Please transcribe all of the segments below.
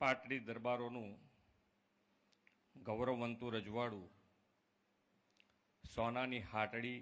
પાટડી દરબારોનું ગૌરવવંતું રજવાડું, સોનાની હાટડી,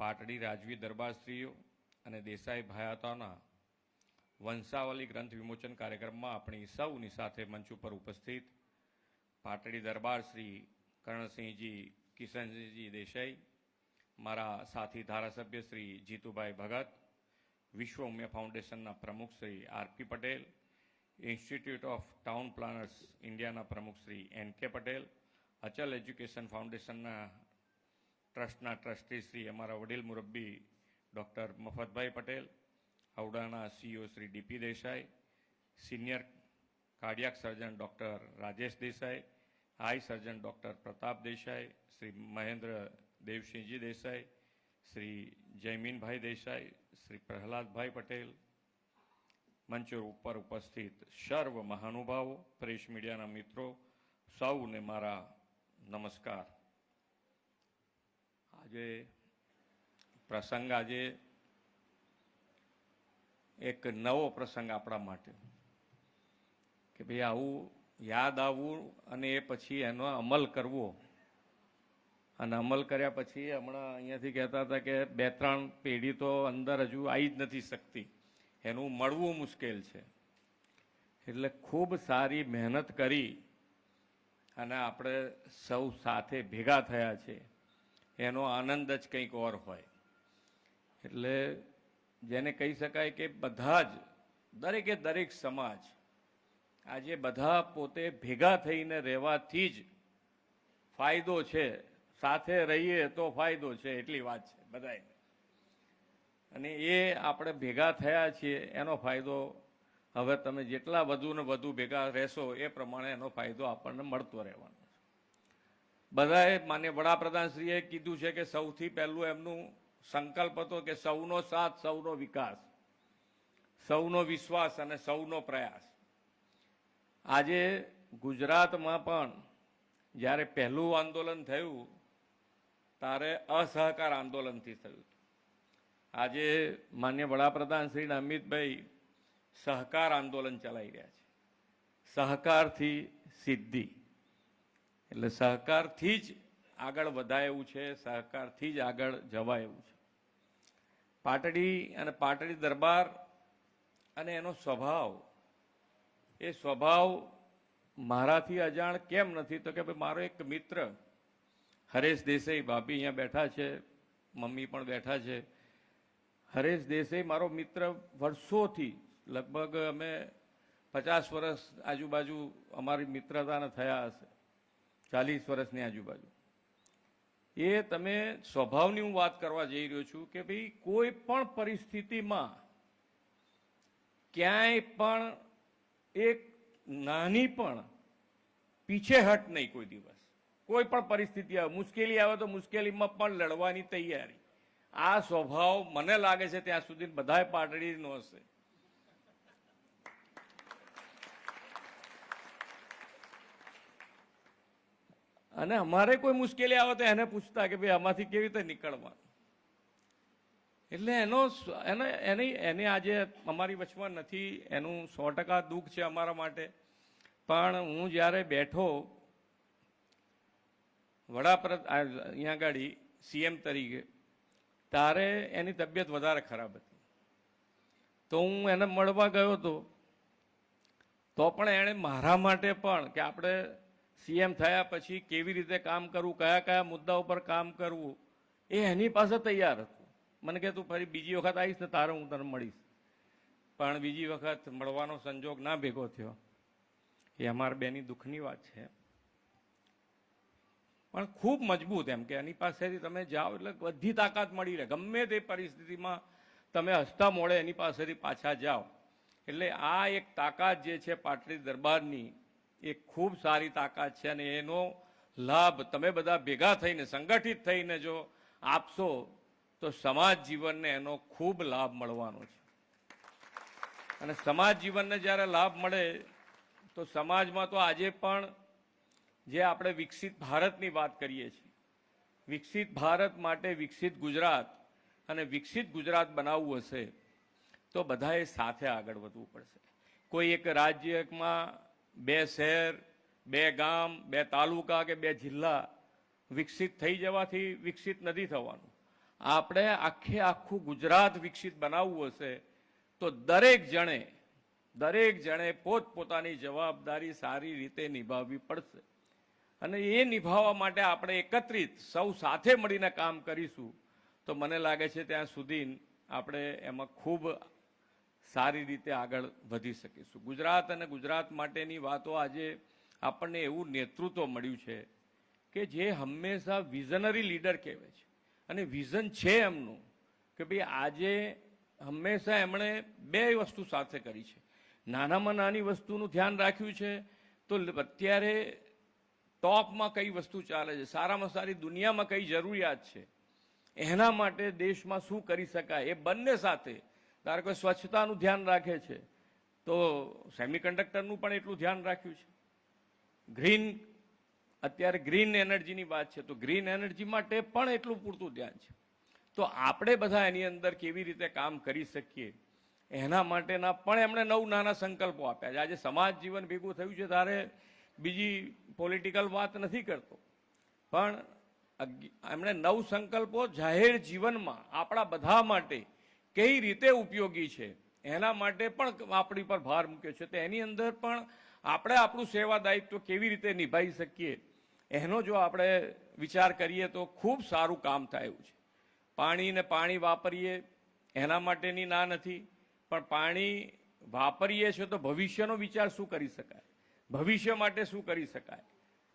પાટડી રાજવી દરબારશ્રીઓ અને દેસાઈ ભાયાતાના વંશાવલી ગ્રંથ વિમોચન કાર્યક્રમમાં આપણી સૌની સાથે મંચ ઉપર ઉપસ્થિત પાટડી દરબાર શ્રી કર્ણસિંહજી, કિશનસિંહજી દેસાઈ, મારા સાથી ધારાસભ્ય શ્રી જીતુભાઈ ભગત, વિશ્વ ઉમિયા ફાઉન્ડેશનના પ્રમુખ Shri R P Patel institute of town planners ઇન્ડિયાના પ્રમુખ શ્રી એન કે પટેલ અચલ એજ્યુકેશન ફાઉન્ડેશનના ટ્રસ્ટના ટ્રસ્ટી શ્રી અમારા વડીલ મુરબ્બી doctor Mafatbhai Patel હવડાના C O Shri D P Desai, senior cardiac surgeon doctor Rajesh Desai eye surgeon doctor Pratap Desai, Shri Mahendra Devsinhji Desai, Shri Jayminbhai Desai, Shri Prahladbhai Patel મંચો ઉપર ઉપસ્થિત સર્વ મહાનુભાવો, પ્રેસ મીડિયાના મિત્રો, સૌને મારા નમસ્કાર. આજે પ્રસંગ આજે એક નવો પ્રસંગ આપણા માટે. કે ભાઈ આવું યાદ આવવું અને એ પછી એનો અમલ કરવો. અને અમલ કર્યા પછી હમણાં અહીંયાથી કહેતા હતા કે બે ત્રણ પેઢી તો અંદર હજુ આવી જ નથી શકતી. એનું મળવું મુશ્કેલ છે. એટલે ખૂબ સારી મહેનત કરી અને આપણે સૌ સાથે ભેગા થયા છે. એનો આનંદ જ કંઈક ઓર હોય. એટલે જેને કહી શકાય કે બધા જ, દરેકે દરેક સમાજ આજે બધા પોતે ભેગા થઈને રહેવાથી જ ફાયદો છે. સાથે રહીએ તો ફાયદો છે, એટલી વાત છે. બધાને અને એ આપણે ભેગા થયા છીએ, એનો ફાયદો હવે તમે જેટલા વધુ ને વધુ ભેગા રહેશો એ પ્રમાણે એનો ફાયદો આપણને મળતો રહેવાનો બધાએ માન્ય વડાપ્રધાનશ્રીએ કીધું છે કે સૌથી પહેલું એમનું સંકલ્પ હતો કે સૌનો સાથ, સૌનો વિકાસ, સૌનો વિશ્વાસ અને સૌનો પ્રયાસ. આજે ગુજરાતમાં પણ જ્યારે પહેલું આંદોલન થયું ત્યારે અસહકાર આંદોલનથી થયું આજે માન્ય વડાપ્રધાન શ્રી અમિતભાઈ સહકાર આંદોલન ચલાવી રહ્યા છે. સહકારથી સિદ્ધિ. એટલે સહકારથી જ આગળ વધાય એવું છે, સહકારથી જ આગળ જવાય એવું છે. પાટડી અને પાટડી દરબાર અને એનો સ્વભાવ, એ સ્વભાવ મારાથી અજાણ કેમ નથી? તો કે ભાઈ મારો એક મિત્ર, હરેશ દેસાઈ ભાભી અહીંયા બેઠા છે, મમ્મી પણ બેઠા છે. હરેશ દેસાઈ મારો મિત્ર વર્ષોથી, લગભગ અમે પચાસ વર્ષ આજુબાજુ અમારી મિત્રતાને થયા હશે, ચાલીસ વર્ષની આજુબાજુ. એ તમે સ્વભાવની હું વાત કરવા જઈ રહ્યો છું કે ભાઈ કોઈ પણ પરિસ્થિતિમાં ક્યાંય પણ એક નાની પણ પીછેહટ નહીં કોઈ દિવસ. કોઈ પણ પરિસ્થિતિ આવે, મુશ્કેલી આવે તો મુશ્કેલીમાં પણ લડવાની તૈયારી. આ સ્વભાવ મને લાગે છે ત્યાં સુધી બધાય પાટડીનો હશે. અને અમારે કોઈ મુશ્કેલી આવે તો એને પૂછતા કે ભાઈ આમાંથી કેવી રીતે નીકળવાનું. એટલે એનો એને, એની, એને આજે અમારી વચમાં નથી, એનું સો ટકા દુઃખ છે અમારા માટે. પણ હું જ્યારે બેઠો વડાપ્રધાન અહીંયા આગળ સીએમ તરીકે ત્યારે એની તબિયત વધારે ખરાબ હતી. તો હું એને મળવા ગયો હતો. તો પણ એણે મારા માટે પણ કે આપણે સીએમ થયા પછી કેવી રીતે કામ કરવું, કયા કયા મુદ્દા ઉપર કામ કરવું, એ એની પાસે તૈયાર હતું. મને કે તું ફરી બીજી વખત આવીશ ને તારે હું તને મળીશ. પણ બીજી વખત મળવાનો સંજોગ ના ભેગો થયો. એ અમારા બેની દુઃખની વાત છે. પણ ખૂબ મજબૂત એમ કે એની પાસેથી તમે જાઓ એટલે બધી તાકાત મળી રહે. ગમે તે પરિસ્થિતિમાં તમે હસતા મોડે એની પાસેથી પાછા જાઓ. એટલે આ એક તાકાત જે છે પાટડી દરબારની, એ ખૂબ સારી તાકાત છે અને એનો લાભ તમે બધા ભેગા થઈને, સંગઠિત થઈને જો આપશો, તો સમાજ જીવનને એનો ખૂબ લાભ મળવાનો છે. અને સમાજ જીવનને જ્યારે લાભ મળે, તો સમાજમાં તો આજે પણ જે આપણે વિકસિત ભારતની વાત કરીએ છીએ. વિકસિત ભારત માટે વિકસિત ગુજરાત અને વિકસિત ગુજરાત બનાવવું હશે તો બધાએ સાથે આગળ વધવું પડશે. કોઈ એક રાજ્યમાં બે શહેર, બે ગામ, બે તાલુકા કે બે જિલ્લા વિકસિત થઈ જવાથી વિકસિત નથી થવાનું. આપણે આખે આખું ગુજરાત વિકસિત બનાવવું હશે તો દરેક જણે દરેક જણે પોતપોતાની જવાબદારી સારી રીતે નિભાવવી પડશે. અને એ નિભાવવા માટે આપણે એકત્રિત સૌ સાથે મળીને કામ કરીશું. તો મને લાગે છે ત્યાં સુધી આપણે એમાં ખૂબ સારી રીતે આગળ વધી શકીશું. ગુજરાત અને ગુજરાત માટેની વાતો આજે આપણને એવું નેતૃત્વ મળ્યું છે કે જે હંમેશા વિઝનરી લીડર કહેવાય છે. અને વિઝન છે એમનું કે ભાઈ આજે હંમેશા એમણે બે વસ્તુ સાથે કરી છે. નાનામાં નાની વસ્તુનું ધ્યાન રાખ્યું છે, તો અત્યારે ટોપમાં કઈ વસ્તુ ચાલે છે? સારામાં સારી દુનિયામાં કઈ જરૂરિયાત છે? એના માટે દેશમાં શું કરી શકાય? એ બંને સાથે, ધારો કે સ્વચ્છતાનું ધ્યાન રાખે છે, તો સેમિકન્ડક્ટરનું પણ એટલું ધ્યાન રાખ્યું છે. ગ્રીન, અત્યારે ગ્રીન એનર્જીની વાત છે, તો ગ્રીન એનર્જી માટે પણ એટલું પૂરતું ધ્યાન છે. તો આપણે બધા એની અંદર કેવી રીતે કામ કરી શકીએ? એના માટેના પણ એમણે નવ નાના સંકલ્પો આપ્યા છે. આજે સમાજ જીવન ભેગું થયું છે ત્યારે બીજી પોલિટિકલ વાત નથી કરતો. પણ એમણે નવ સંકલ્પો જાહેર જીવનમાં આપણા બધા માટે કઈ રીતે ઉપયોગી છે, એના માટે પણ આપણી પર ભાર મૂક્યો છે. તો એની અંદર પણ આપણે આપણું સેવા દાયિત્વ કેવી રીતે નિભાવી શકીએ, એનો જો આપણે વિચાર કરીએ તો ખૂબ સારું કામ થાય એવું છે. પાણીને પાણી વાપરીએ, એના માટેની ના નથી, પણ પાણી વાપરીએ છીએ તો ભવિષ્યનો વિચાર શું કરી શકાય? ભવિષ્ય માટે શું કરી શકાય?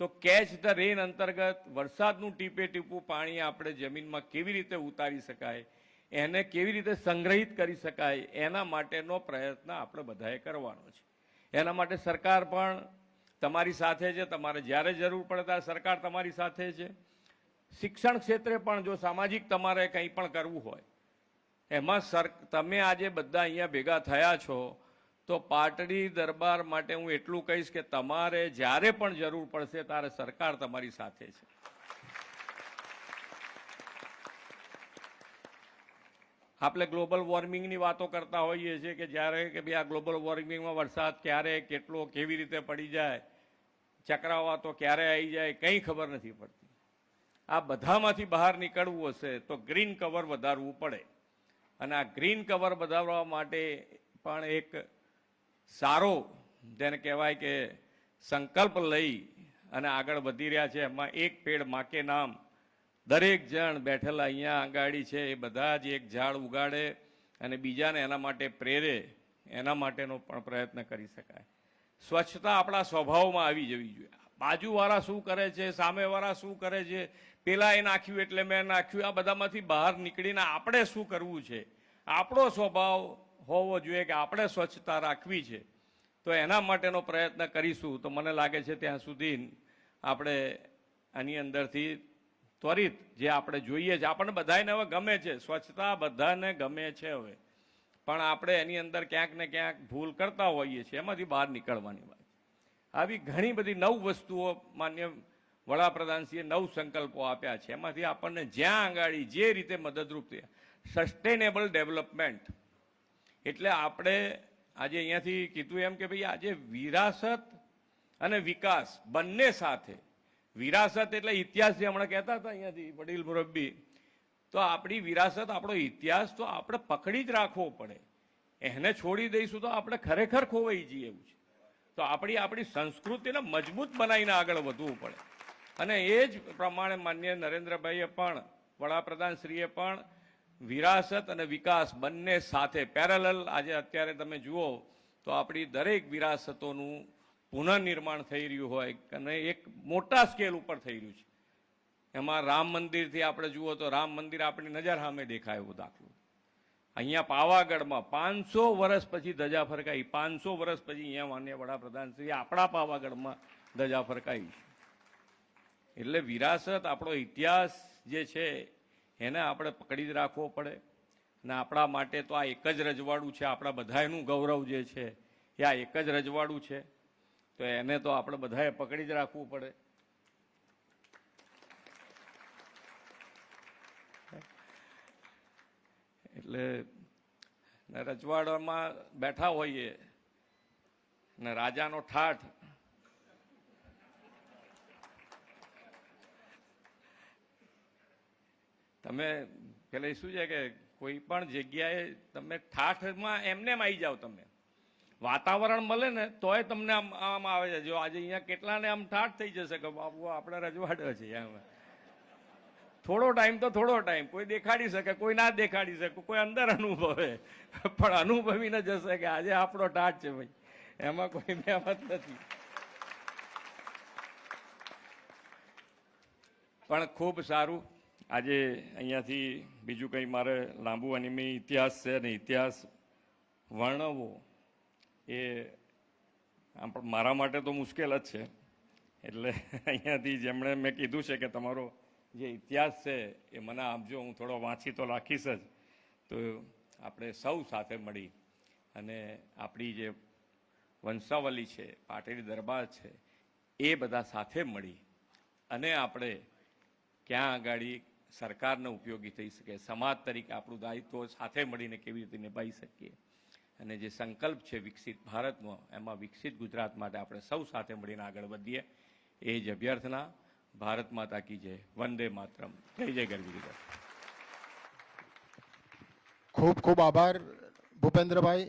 તો કેચ ધ રેન અંતર્ગત વરસાદનું ટીપે ટીપું પાણી આપણે જમીનમાં કેવી રીતે ઉતારી શકાય, એને કેવી રીતે સંગ્રહિત કરી શકાય, એના માટેનો પ્રયત્ન આપણે બધાએ કરવાનો છે. એના માટે સરકાર પણ તમારી સાથે છે, તમારે જ્યારે જરૂર પડે ત્યારે સરકાર તમારી સાથે છે. શિક્ષણ ક્ષેત્રે પણ જો સામાજિક તમારે કંઈ પણ કરવું હોય, એમાં સર, તમે આજે બધા અહીંયા ભેગા થયા છો તો પાટડી દરબાર માટે હું એટલું કહીશ કે તમારે જ્યારે પણ જરૂર પડશે ત્યારે સરકાર તમારી સાથે છે. આપણે ગ્લોબલ વોર્મિંગની વાતો કરતા હોઈએ છીએ કે જ્યારે કે ભાઈ આ ગ્લોબલ વોર્મિંગમાં વરસાદ ક્યારે, કેટલો, કેવી રીતે પડી જાય, ચક્રાવાતો ક્યારે આવી જાય, કંઈ ખબર નથી પડતી. આ બધામાંથી બહાર નીકળવું હશે તો ગ્રીન કવર વધારવું પડે. અને આ ગ્રીન કવર વધારવા માટે પણ એક સારો જેને કહેવાય કે સંકલ્પ લઈ અને આગળ વધી રહ્યા છે. એમાં એક પેડ માકે નામ દરેક જણ બેઠેલા અહીંયા આંગાડી છે. એ બધા જ એક ઝાડ ઉગાડે અને બીજાને એના માટે પ્રેરે, એના માટેનો પણ પ્રયત્ન કરી શકાય. સ્વચ્છતા આપણા સ્વભાવમાં આવી જવી જોઈએ. બાજુવાળા શું કરે છે? સામેવાળા શું કરે છે? પેલા એ નાખ્યું એટલે મેં નાખ્યું. આ બધામાંથી બહાર નીકળીને આપણે શું કરવું છે? આપણો સ્વભાવ હોવો જોઈએ કે આપણે સ્વચ્છતા રાખવી છે. તો એના માટેનો પ્રયત્ન કરીશું. તો મને લાગે છે ત્યાં સુધી આપણે આની અંદરથી ત્વરિત જે આપણે જોઈએ છે, આપણને બધાને હવે ગમે છે. સ્વચ્છતા બધાને ગમે છે હવે. પણ આપણે એની અંદર ક્યાંક ને ક્યાંક ભૂલ કરતા હોઈએ છીએ. એમાંથી બહાર નીકળવાની વાત આવી ઘણી બધી નવ વસ્તુઓ માન્ય વડાપ્રધાનશ્રીએ નવ સંકલ્પો આપ્યા છે. એમાંથી આપણને જ્યાં આંગાડી જે રીતે મદદરૂપ થયા. સસ્ટેનેબલ ડેવલપમેન્ટ એટલે આપણે આજે અહીંયાથી કીધું એમ કે ભાઈ આજે વિરાસત અને વિકાસ બંને સાથે. વિરાસત એટલે ઇતિહાસ જે હમણાં કહેતા હતા અહીંયાથી વડીલ મુરબ્બી, તો આપણી વિરાસત આપણો ઇતિહાસ તો આપણે પકડી જ રાખવો પડે. એને છોડી દઈશું તો આપણે ખરેખર ખોવાઈ જઈએ એવું છે. તો આપણી આપણી સંસ્કૃતિને મજબૂત બનાવીને આગળ વધવું પડે. અને એ જ પ્રમાણે માન્ય નરેન્દ્રભાઈએ પણ, વડાપ્રધાનશ્રીએ પણ વિરાસત અને વિકાસ બંને સાથે પેરેલલ આજે અત્યારે તમે જુઓ તો આપણી દરેક વિરાસતોનું પુનઃનિર્માણ થઈ રહ્યું હોય અને એક મોટા સ્કેલ ઉપર થઈ રહ્યું છે. એમાં રામ મંદિરથી આપણે જુઓ તો રામ મંદિર આપણી નજર સામે દેખાય એવું દાખલું. અહીંયા પાવાગઢમાં પાંચસો વર્ષ પછી ધજા ફરકાઈ. પાંચસો વર્ષ પછી અહીંયા માન્ય વડાપ્રધાન શ્રી આપણા પાવાગઢમાં ધજા ફરકાઈ એટલે વિરાસત આપણો ઇતિહાસ જે છે એને આપણે પકડી જ રાખવો પડે. અને આપણા માટે તો આ એક જ રજવાડું છે, આપણા બધાનું ગૌરવ જે છે, એ આ એક જ રજવાડું છે. તો એને તો આપણે બધાએ પકડી જ રાખવું પડે. એટલે રજવાડામાં બેઠા હોઈએ, ને રાજાનો ઠાઠ તમે પેલા શું છે કે કોઈ પણ જગ્યાએ તમે ઠાઠમાં એમને એમ આવી જાઓ તમે. વાતાવરણ મળે ને તોય તમને આમ આમ આવે છે. જો આજે અહીંયા કેટલાને આમ ઠાઠ થઈ જશે કે બાપુ આપણે રજવાડો છે એમ. થોડો ટાઈમ તો થોડો ટાઈમ. કોઈ દેખાડી શકે, કોઈ ના દેખાડી શકે, કોઈ અંદર અનુભવે. પણ અનુભવીને જશે કે આજે આપણો ટાટ છે ભાઈ. એમાં કોઈ મહેમત નથી. પણ ખૂબ સારું. આજે અહીંયાથી બીજું કંઈ મારે લાંબુ અનિમી ઇતિહાસ છે અને ઇતિહાસ વર્ણવવો એ આમ મારા માટે તો મુશ્કેલ જ છે. એટલે અહીંયાથી જેમણે મેં કીધું છે કે તમારો જે ઇતિહાસ છે એ મને આપજો, હું થોડો વાંચી તો રાખીશ જ. તો આપણે સૌ સાથે મળી અને આપણી જે વંશાવલી છે પાટેલી દરબાર છે, એ બધા સાથે મળી અને આપણે ક્યાં આગાડી સરકારને ઉપયોગી થઈ શકે, સમાજ તરીકે આપણું દાયિત્વ સાથે મળીને કેવી રીતે નિભાવી શકીએ. અને જે સંકલ્પ છે વિકસિત ભારતમાં એમાં વિકસિત ગુજરાત માટે આપણે સૌ સાથે મળીને આગળ વધીએ. એ જ અભ્યર્થના, ભારત માતા કી જય, વંદે માતરમ. જય જય ગરવી ખૂબ ખૂબ આભાર ભૂપેન્દ્રભાઈ.